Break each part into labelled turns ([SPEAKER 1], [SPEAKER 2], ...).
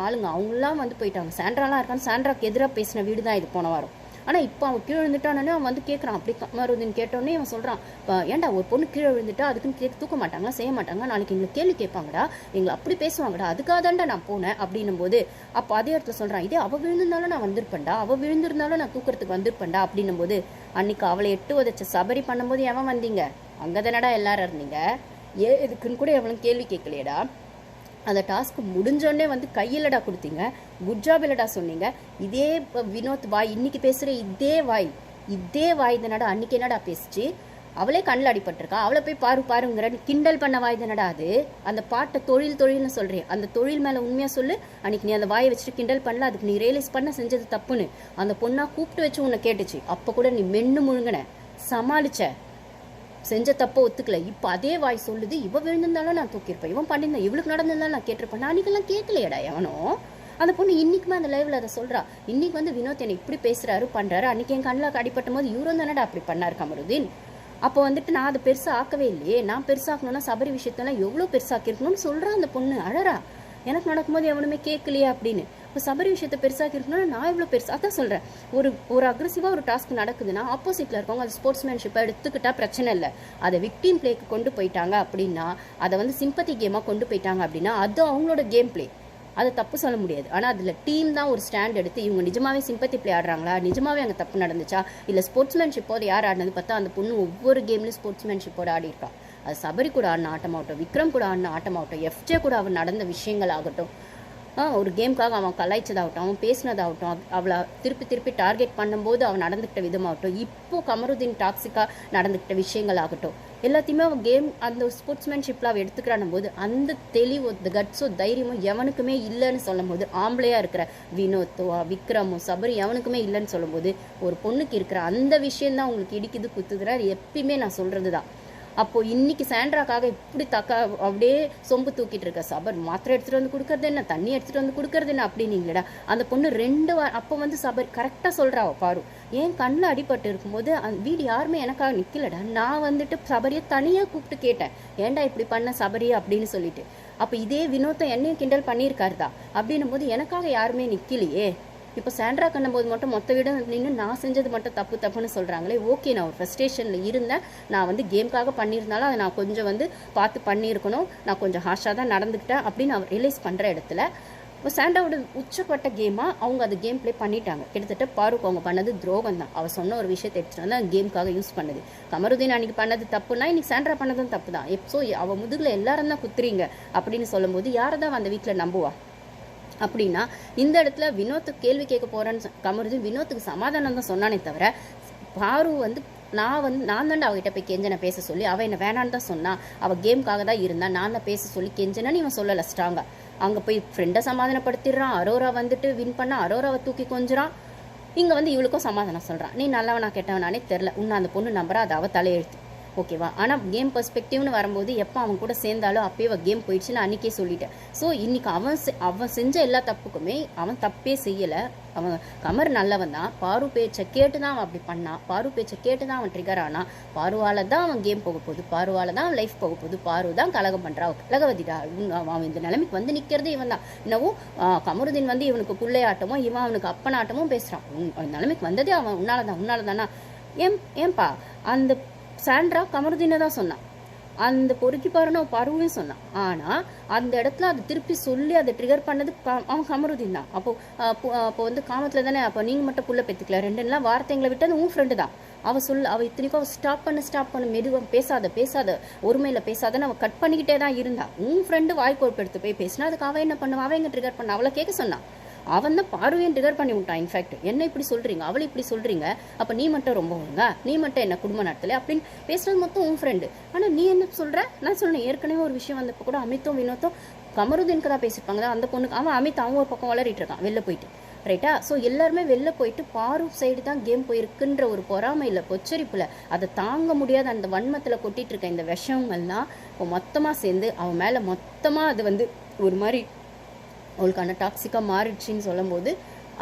[SPEAKER 1] ஆளுங்க அவங்களாம் வந்து போயிட்டாங்க. சாண்ட்ராலாம் இருக்கான்னு சாண்ட்ராக்கு எதிராக பேசின வீடு தான் இது போன வாரம். ஆனால் இப்போ அவன் கீழே விழுந்துட்டானே அவன் வந்து கேட்குறான் அப்படி கமருதீன் கேட்டோடனே அவன் சொல்கிறான் இப்போ ஏன்டா ஒரு பொண்ணு கீழே விழுந்துட்டா அதுக்குன்னு கேட்க தூக்க மாட்டாங்களா செய்ய மாட்டாங்க நாளைக்கு எங்களை கேள்வி கேட்பாங்கடா எங்களை அப்படி பேசுவாங்கடா அதுக்காக தான்டா நான் போனேன் அப்படின்னும் போது அப்போ அதே இடத்துல சொல்கிறான் இதே அவள் விழுந்திருந்தாலும் நான் வந்திருப்பேன்டா அவள் விழுந்திருந்தாலும் நான் தூக்கிறதுக்கு வந்திருப்பேன்டா அப்படின்னும் போது அன்னைக்கு அவளை எட்டு உதச்ச சபரி பண்ணும்போது எவன் வந்தீங்க? அங்கே தானடா எல்லாரும் இருந்தீங்க? ஏ இதுக்குன்னு கூட எவனும் கேள்வி கேட்கலையடா. அந்த டாஸ்க் முடிஞ்சோடனே வந்து கையிலடா கொடுத்தீங்க. குட் ஜாப் இல்லடா சொன்னீங்க. இதே வினோத் வாய் இன்னைக்கு பேசுகிற இதே வாய் இதே வாய் தானடா அன்னைக்கு என்னடா பேசுச்சு? அவளே கண்ணில் அடிபட்டிருக்கா. அவளை போய் பாரு பாருங்கிற நீ கிண்டல் பண்ண வாய் தானடா அது? அந்த பாட்டை தொழில் தொழில்னு சொல்கிறேன் அந்த தொழில் மேலே உண்மையாக சொல்லு. அன்னைக்கு நீ அந்த வாயை வச்சுட்டு கிண்டல் பண்ணல அதுக்கு நீ ரியலைஸ் பண்ண செஞ்சது தப்புன்னு. அந்த பொண்ணாக கூப்பிட்டு வச்சு உன்னை கேட்டுச்சு. அப்போ கூட நீ மென்னு முழுங்கின. சமாளிச்ச. செஞ்ச தப்ப ஒத்துக்கல. இப்போ அதே வாய் சொல்லுது. இவ விழுந்திருந்தாலும் நான் தூக்கியிருப்பேன். இவன் பண்ணியிருந்தேன். இவளுக்கு நடந்திருந்தாலும் நான் கேட்டிருப்பேன். நான் அன்னைக்கெல்லாம் கேட்கலையடா எவனோ. அந்த பொண்ணு இன்னைக்குமே அந்த லைவில் அதை சொல்கிறா இன்னைக்கு வந்து வினோத் என்னை இப்படி பேசுகிறாரு பண்ணுறாரு அன்னைக்கு என் கண்ணில் அடிப்பட்டும் போது இவரும் தானடா அப்படி பண்ணார் கமருதீன். அப்போ வந்துட்டு நான் அதை பெருசாக ஆக்கவே இல்லையே. நான் பெருசாக்கணும்னா சபரி விஷயத்தெல்லாம் எவ்வளோ பெருசாக்கிருக்கணும்னு சொல்கிறா அந்த பொண்ணு. அழறா. எனக்கு நடக்கும்போது எவனுமே கேட்கலையே அப்படின்னு. இப்போ சபரி விஷயத்தை பெருசாக இருக்கணும்னா நான் இவ்வளோ பெருசு அதான் சொல்கிறேன் ஒரு ஒரு அக்ரெசிவாக ஒரு டாஸ்க் நடக்குதுன்னா ஆப்போசிட்டில் இருக்கவங்க அது ஸ்போர்ட்ஸ்மேன்ஷிப்பை எடுத்துக்கிட்டா பிரச்சனை இல்லை. அதை விக்டீம் பிளேக்கு கொண்டு போயிட்டாங்க அப்படின்னா அதை வந்து சிம்பத்தி கேமாக கொண்டு போயிட்டாங்க அப்படின்னா அது அவங்களோட கேம் பிளே அதை தப்பு சொல்ல முடியாது. ஆனால் அதில் டீம் தான் ஒரு ஸ்டாண்ட் எடுத்து இவங்க நிஜமாவே சிம்பத்தி பிளே ஆடுறாங்களா? நிஜமாவே அங்கே தப்பு நடந்துச்சா? இல்லை ஸ்போர்ட்ஸ்மேன்ஷிப்போடு யார் ஆடினது பார்த்தா அந்த பொண்ணு ஒவ்வொரு கேம்லையும் ஸ்போர்ட்ஸ்மேன்ஷிப்போடு ஆடி இருக்கா? அது சபரி கூட ஆடின ஆட்டமாகட்டும் விக்ரம் கூட ஆடின ஆட்டமாகட்டும் எஃப்ஜே கூட அவர் நடந்த விஷயங்கள் ஆகட்டும். ஒரு கேமுக்காக அவன் கலாய்ச்சதாகட்டும் அவன் பேசினதாகட்டும் அவளை திருப்பி திருப்பி டார்கெட் பண்ணும்போது அவன் நடந்துக்கிட்ட விதமாகட்டும் இப்போ கமருதீன் டாக்ஸிக்காக நடந்துக்கிட்ட விஷயங்கள் ஆகட்டும் எல்லாத்தையுமே அவன் கேம் அந்த ஸ்போர்ட்ஸ்மேன்ஷிப்பில் அவள் எடுத்துக்கிறான் போது அந்த தெளிவோ கட்ஸோ தைரியமோ எவனுக்குமே இல்லைன்னு சொல்லும் போது இருக்கிற வினோத்தோ விக்ரமோ சபரி எவனுக்குமே இல்லைன்னு சொல்லும்போது ஒரு பொண்ணுக்கு இருக்கிற அந்த விஷயம்தான் உங்களுக்கு இடிக்குது குத்துதுன்னா எப்பயுமே நான் சொல்கிறது தான் அப்போது இன்னைக்கு சாண்ட்ராக்காக இப்படி தக்க அப்படியே சொம்பு தூக்கிட்டு இருக்க சபர் மாத்திரை எடுத்துகிட்டு வந்து கொடுக்கறது என்ன? தண்ணி எடுத்துகிட்டு வந்து கொடுக்கறது என்ன அப்படின்னீங்களடா. அந்த பொண்ணு ரெண்டு வா அப்போ வந்து சபர் கரெக்டாக சொல்கிறா பாரு. ஏன் கண்ணில் அடிபட்டு இருக்கும்போது அந்த வீடு யாருமே எனக்காக நிற்கலடா நான் வந்துட்டு சபரியை தனியாக கூப்பிட்டு கேட்டேன். ஏன்டா இப்படி பண்ண சபரி அப்படின்னு சொல்லிட்டு. அப்போ இதே வினோத்தம் என்னையும் கிண்டல் பண்ணியிருக்காருதா அப்படின்னும் போது எனக்காக யாருமே நிற்கலையே இப்போ சாண்ட்ரா கண்ணும்போது மட்டும் மொத்த வீடும் நின்று நான் செஞ்சது மட்டும் தப்பு தப்புன்னு சொல்கிறாங்களே ஓகே நான் ஒரு ஃப்ரஸ்ட்ரேஷனில் இருந்தேன். நான் வந்து கேம்க்காக பண்ணியிருந்தாலும் அதை நான் கொஞ்சம் வந்து பார்த்து பண்ணியிருக்கணும். நான் கொஞ்சம் ஹாஷாக தான் நடந்துக்கிட்டேன் அப்படின்னு அவர் ரியலைஸ் பண்ணுற இடத்துல இப்போ சாண்டாவோட உச்சப்பட்ட கேமாக அவங்க அது கேம் ப்ளே பண்ணிட்டாங்க. கிட்டத்தட்ட பாருக் அவங்க பண்ணது துரோகம் தான். அவள் சொன்ன ஒரு விஷயத்தை எடுத்துகிட்டு வந்து அந்த யூஸ் பண்ணுது. கமருதீன் அன்னைக்கு பண்ணது தப்புனா இன்னைக்கு சாண்ட்ரா பண்ணதும் தப்பு தான். எப்போ அவள் முதுகில் எல்லாரும் தான் குத்துறீங்க அப்படின்னு சொல்லும்போது யாரை தான் அந்த வீட்டில் நம்புவா? அப்படின்னா இந்த இடத்துல வினோத்துக்கு கேள்வி கேட்க போகிறேன்னு சொ- கமருதீன் வினோத்துக்கு சமாதானம் தான் சொன்னானே தவிர பாரு வந்து நான் வந்து நான் தாண்டா அவகிட்ட போய் கெஞ்சனை பேச சொல்லி அவள் என்ன வேணான்னு தான் சொன்னான் அவள் கேம்க்காக தான் இருந்தான் நான் தான் பேச சொல்லி கெஞ்சனன்னு இவன் சொல்லலை ஸ்ட்ராங்காக அங்கே போய் ஃப்ரெண்டை சமாதானப்படுத்திடுறான் அரோரா வந்துட்டு வின் பண்ணா அரோராவை தூக்கி கொஞ்சிறான். இங்கே வந்து இவளுக்கும் சமாதானம் சொல்கிறான் நீ நல்லவனா கெட்டவனானே தெரில உன்னை அந்த பொண்ணு நம்புறா அது அவள் தலையெழுத்து. ஓகேவா ஆனால் கேம் பர்ஸ்பெக்டிவ்னு வரும்போது எப்போ அவன் கூட சேர்ந்தாலும் அப்பயே அவள் கேம் போயிடுச்சுன்னு அன்றைக்கே சொல்லிட்டேன். ஸோ இன்றைக்கி அவன் செ- அவன் செஞ்ச எல்லா தப்புக்குமே அவன் தப்பே செய்யலை. அவன் கமர் நல்லவன் தான். பாரு பேச்சை கேட்டு தான் அவன் அப்படி பண்ணான். பாரு பேச்சை கேட்டு தான் அவன் ட்ரிகர் ஆனான். பாருவால் தான் அவன் கேம் போக போகுது. பாருவால் தான் லைஃப் போக போகுது. பாரு தான் கலகம் பண்ணுறான் கலகவதிடா உன் அவன் அவன் இந்த நிலைமைக்கு வந்து நிற்கிறது இவன் தான். இன்னமும் கமருதீன் வந்து இவனுக்கு புள்ளையாட்டமும் இவன் அவனுக்கு அப்பனாட்டமும் பேசுகிறான் உன் நிலைமைக்கு வந்ததே அவன். உன்னால தான் உன்னால தானா ஏன் ஏன்பா? அந்த சாண்ட்ரா கமருதீனை தான் சொன்னான். அந்த பொறுக்கி பாருன்னு பருவையும் சொன்னான். ஆனால் அந்த இடத்துல அதை திருப்பி சொல்லி அதை ட்ரிகர் பண்ணது அவன் கமருதீன் தான். அப்போ அப்போ வந்து காமத்தில் தானே அப்போ நீங்கள் மட்டும் புள்ள பெற்றுக்கல ரெண்டு நாள் வார்த்தைங்களை விட்டது உன் ஃப்ரெண்டு தான். அவள் சொல்ல அவள் இத்தனைக்கும் அவள் ஸ்டாப் பண்ண ஸ்டாப் பண்ண மெதுவாக பேசாத பேசாத ஒருமையில் பேசாதன்னு அவள் கட் பண்ணிக்கிட்டே தான் இருந்தா. உன் ஃப்ரெண்டு வாய்க்கோப்பு எடுத்து போய் பேசினா அதுக்கு அவள் என்ன பண்ணுவா? அவள் எங்கே ட்ரிகர் பண்ண? அவளை கேட்க சொன்னான். அவன் தான் பார்வையும் ட்ரிகர் பண்ணி விட்டான் இன்ஃபேக்ட் என்ன இப்படி சொல்கிறீங்க அவளை இப்படி சொல்கிறீங்க அப்போ நீ மட்டும் ரொம்ப ஒழுங்கா நீ மட்டும் என்ன குடும்ப நடத்தலை அப்படின்னு பேசுறது மொத்தம் உன் ஃப்ரெண்டு ஆனால் நீ என்ன சொல்கிற நான் சொன்னேன் ஏற்கனவே ஒரு விஷயம் வந்தப்போ கூட அமித்தும் வினோத்தும் கமருதீனுக்கு தான் பேசியிருப்பாங்க தான் அந்த பொண்ணுக்கு அவன் அமித் அவன் ஒரு பக்கம் வளரிட்டு இருக்கான் வெளில போயிட்டு. ரைட்டா ஸோ எல்லாருமே வெளில போயிட்டு பாரு சைடு தான் கேம் போயிருக்குன்ற ஒரு பொறாமையில் பொச்சரிப்புல அதை தாங்க முடியாத அந்த வன்மத்தில் கொட்டிகிட்டு இருக்க இந்த விஷங்கள்லாம் இப்போ மொத்தமாக சேர்ந்து அவன் மேலே மொத்தமாக அது வந்து ஒரு மாதிரி அவளுக்கான டாக்ஸிக்காக மாறிடுச்சின்னு சொல்லும்போது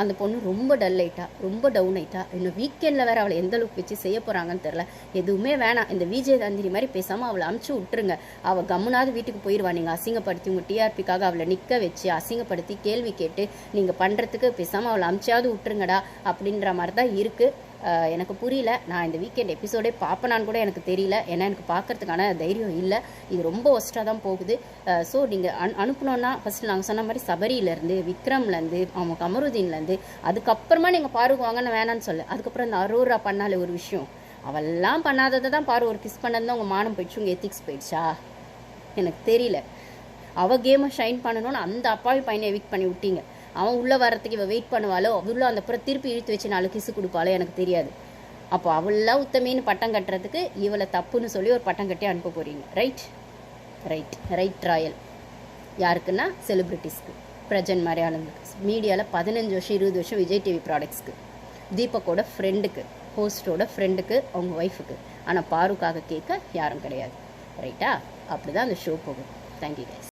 [SPEAKER 1] அந்த பொண்ணு ரொம்ப டல் ஆயிட்டா ரொம்ப டவுன் ஆயிட்டா. இன்னும் வீக்கெண்டில் வேற அவளை எந்த அளவுக்கு வச்சு செய்ய போகிறாங்கன்னு தெரில எதுவுமே வேணாம். இந்த விஜய் தந்திரி மாதிரி பேசாமல் அவளை அமுச்சு விட்டுருங்க. அவள் கம்முனாவது வீட்டுக்கு போயிடுவா நீங்கள் அசிங்கப்படுத்தி உங்கள் டிஆர்பிக்காக அவளை நிற்க வச்சு அசிங்கப்படுத்தி கேள்வி கேட்டு நீங்கள் பண்ணுறதுக்கு பேசாமல் அவளை அமுச்சியாவது விட்டுருங்கடா அப்படின்ற மாதிரி தான் இருக்குது எனக்கு புரியல. நான் இந்த வீக்கெண்ட் எபிசோடே பார்ப்பனான்னு கூட எனக்கு தெரியல. ஏன்னா எனக்கு பார்க்கறதுக்கான தைரியம் இல்லை. இது ரொம்ப ஒஸ்ட்டாக தான் போகுது. ஸோ நீங்கள் அனு அனுப்பணுன்னா ஃபஸ்ட்டு நாங்கள் சொன்ன மாதிரி சபரியிலேருந்து விக்ரம்லேருந்து அவங்க கமருதீன்லேருந்து அதுக்கப்புறமா நீங்கள் பாருக்கு வாங்கன்னு வேணான்னு சொல்லு. அதுக்கப்புறம் இந்த அரூரா பண்ணாலே ஒரு விஷயம். அவெல்லாம் பண்ணாததை தான் பாரு ஒரு கிஸ் பண்ணது உங்கள் மானம் போயிடுச்சு உங்கள் எத்திக்ஸ் போயிடுச்சா? எனக்கு தெரியல. அவள் கேமை ஷைன் பண்ணணும்னு அந்த அப்பாவி பையனை எவிக் பண்ணி விட்டீங்க. அவன் உள்ளே வரத்துக்கு இவன் வெயிட் பண்ணுவாளோ? உள்ள அந்த அப்புறம் திருப்பி இழுத்து வச்சு நாலு கிசு கொடுப்பாளோ? எனக்கு தெரியாது. அப்போ அவள்லாம் உத்தமின்னு பட்டம் கட்டுறதுக்கு இவளை தப்புன்னு சொல்லி ஒரு பட்டம் கட்டி அனுப்ப போகிறீங்க ரைட் ரைட் ரைட் ராயல் யாருக்குன்னா? செலிப்ரிட்டிஸ்க்கு பிரஜன் மாதிரி ஆளுங்களுக்கு மீடியாவில் பதினஞ்சு வருஷம் இருபது வருஷம் விஜய் டிவி ப்ராடக்ட்ஸ்க்கு தீபக்கோட ஃப்ரெண்டுக்கு ஹோஸ்டோட ஃப்ரெண்டுக்கு அவங்க ஒய்ஃபுக்கு ஆனால் பாருக்காக கேட்க யாரும் கிடையாது. ரைட்டா அப்படி தான் அந்த ஷோ போகும் தேங்க்யூ கைஸ்